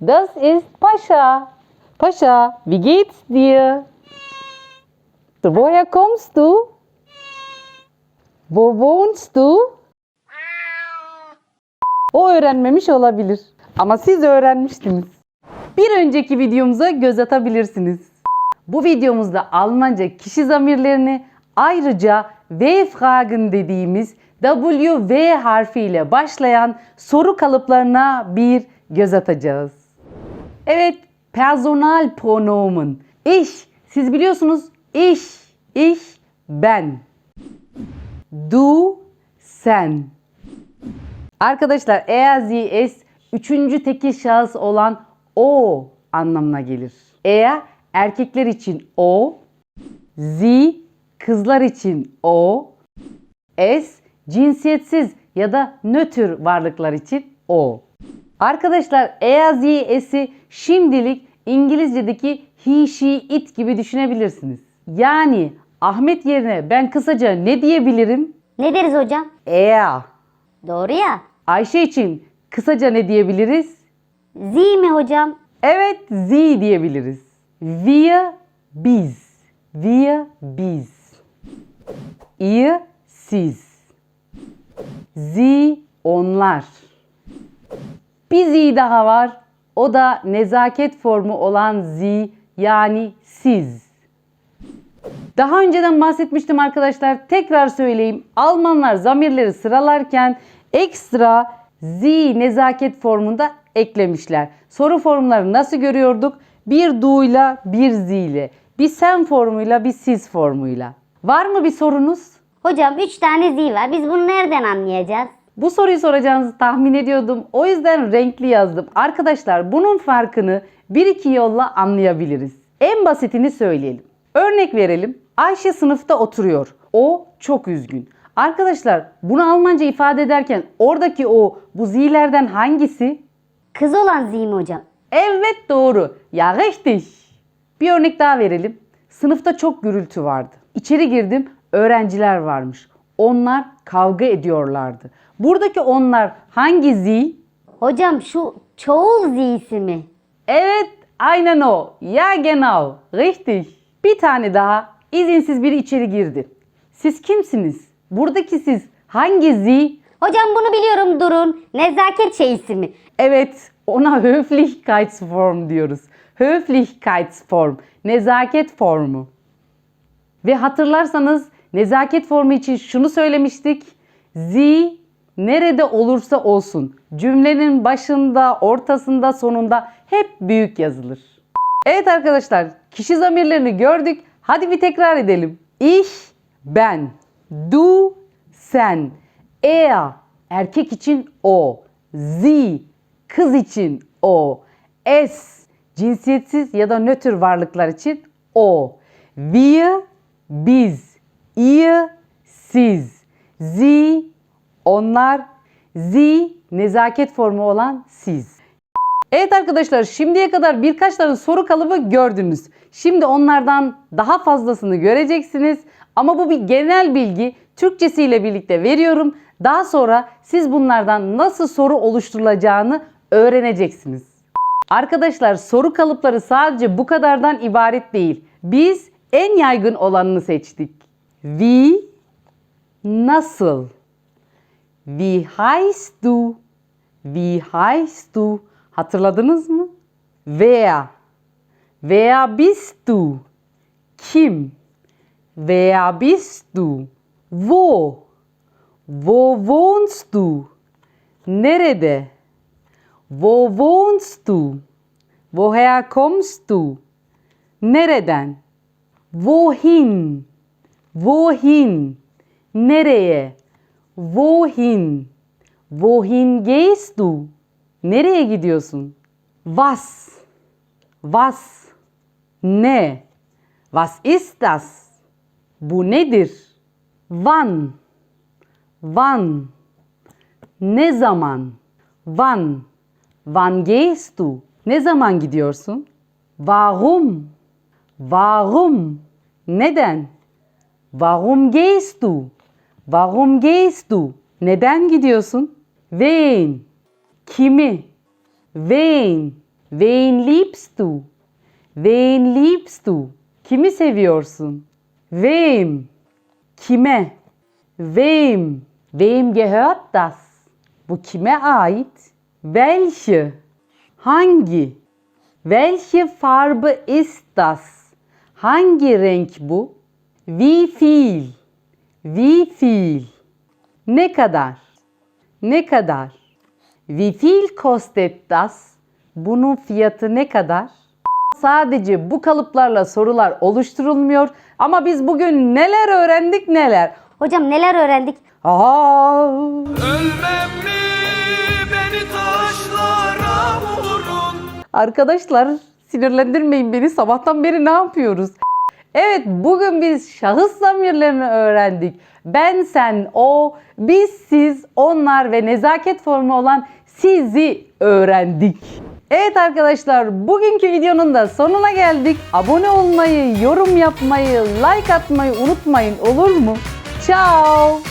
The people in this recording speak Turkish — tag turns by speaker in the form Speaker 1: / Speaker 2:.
Speaker 1: Das ist Pascha. Pascha, wie geht's dir? Woher kommst du? Wo wohnst du? O öğrenmemiş olabilir. Ama siz öğrenmiştiniz. Bir önceki videomuza göz atabilirsiniz. Bu videomuzda Almanca kişi zamirlerini ayrıca W-Fragen dediğimiz W-V harfiyle başlayan soru kalıplarına bir göz atacağız. Evet, personal pronomen. Ich, siz biliyorsunuz ich, ich, ben. Du, sen. Arkadaşlar es üçüncü tekil şahıs olan o anlamına gelir. Eğer erkekler için o, sie kızlar için o, es cinsiyetsiz ya da nötr varlıklar için o. Arkadaşlar eğer es'i şimdilik İngilizce'deki he, she, it gibi düşünebilirsiniz. Yani Ahmet yerine ben kısaca ne diyebilirim?
Speaker 2: Ne deriz hocam?
Speaker 1: Eğer.
Speaker 2: Doğru ya.
Speaker 1: Ayşe için kısaca ne diyebiliriz?
Speaker 2: Z mi hocam?
Speaker 1: Evet, sie diyebiliriz. Wir, biz. Wir, biz. Ihr, siz. Sie, onlar. Bir sie daha var. O da nezaket formu olan sie yani siz. Daha önceden bahsetmiştim arkadaşlar. Tekrar söyleyeyim. Almanlar zamirleri sıralarken ekstra z nezaket formunda eklemişler. Soru formları nasıl görüyorduk? Bir du'yla, bir z ile. Bir sen formuyla, bir siz formuyla. Var mı bir sorunuz?
Speaker 2: Hocam 3 tane Z var. Biz bunu nereden anlayacağız?
Speaker 1: Bu soruyu soracağınızı tahmin ediyordum. O yüzden renkli yazdım. Arkadaşlar bunun farkını bir iki yolla anlayabiliriz. En basitini söyleyelim. Örnek verelim. Ayşe sınıfta oturuyor. O çok üzgün. Arkadaşlar bunu Almanca ifade ederken oradaki o bu zilerden hangisi?
Speaker 2: Kız olan Z mi hocam?
Speaker 1: Evet doğru. Ya richtig. Bir örnek daha verelim. Sınıfta çok gürültü vardı. İçeri girdim, öğrenciler varmış. Onlar kavga ediyorlardı. Buradaki onlar hangi zi?
Speaker 2: Hocam şu çoğul Z'si mi?
Speaker 1: Evet, aynen o. Ya genau. Richtig. Bir tane daha. İzinsiz biri içeri girdi. Siz kimsiniz? Buradaki siz hangi zi?
Speaker 2: Hocam bunu biliyorum durun. Nezaket şeysi mi?
Speaker 1: Evet, ona Höflichkeitsform diyoruz. Höflichkeitsform, nezaket formu. Ve hatırlarsanız nezaket formu için şunu söylemiştik. Sie nerede olursa olsun cümlenin başında, ortasında, sonunda hep büyük yazılır. Evet arkadaşlar, kişi zamirlerini gördük. Hadi bir tekrar edelim. Ich, ben. Du, sen. Er, erkek için o. Sie, kız için o. Es, cinsiyetsiz ya da nötr varlıklar için o. Wir, biz. Ihr, siz. Sie, onlar. Sie, nezaket formu olan siz. Evet arkadaşlar şimdiye kadar birkaç tane soru kalıbı gördünüz. Şimdi onlardan daha fazlasını göreceksiniz. Ama bu bir genel bilgi. Türkçesiyle birlikte veriyorum. Daha sonra siz bunlardan nasıl soru oluşturulacağını öğreneceksiniz. Arkadaşlar soru kalıpları sadece bu kadardan ibaret değil. Biz en yaygın olanını seçtik. Wie, nasıl? Wie heißt du? Wie heißt du? Hatırladınız mı? Wer? Wer bist du? Kim? Wer bist du? Wo? Wo wohnst du? Nerede? Wo wohnst du? Woher kommst du? Nereden? Wohin? Wohin? Nereye? Wohin? Wohin gehst du? Nereye gidiyorsun? Was? Was? Ne? Was ist das? Bu nedir? Wann? Wann? Ne zaman? Wann? Wann gehst du? Ne zaman gidiyorsun? Warum? Warum? Neden? Warum gehst du? Warum gehst du? Neden gidiyorsun? Wen? Kimi? Wen? Wen liebst du? Wen liebst du? Kimi seviyorsun? Wem? Kime? Wem? Wem gehört das? Bu kime ait? Welche? Hangi? Welche Farbe ist das? Hangi renk bu? Wie viel? Wie viel? Ne kadar? Ne kadar? Wie viel kostet das? Bunun fiyatı ne kadar? Sadece bu kalıplarla sorular oluşturulmuyor ama biz bugün neler öğrendik neler.
Speaker 2: Hocam neler öğrendik?
Speaker 1: Aa,
Speaker 3: Ölmem mi beni taşlara vurun
Speaker 1: arkadaşlar sinirlendirmeyin beni sabahtan beri ne yapıyoruz? Evet bugün biz şahıs zamirlerini öğrendik. Ben, sen, o, biz, siz, onlar ve nezaket formu olan sizi öğrendik. Evet arkadaşlar bugünkü videonun da sonuna geldik. Abone olmayı, yorum yapmayı, like atmayı unutmayın olur mu? Ciao.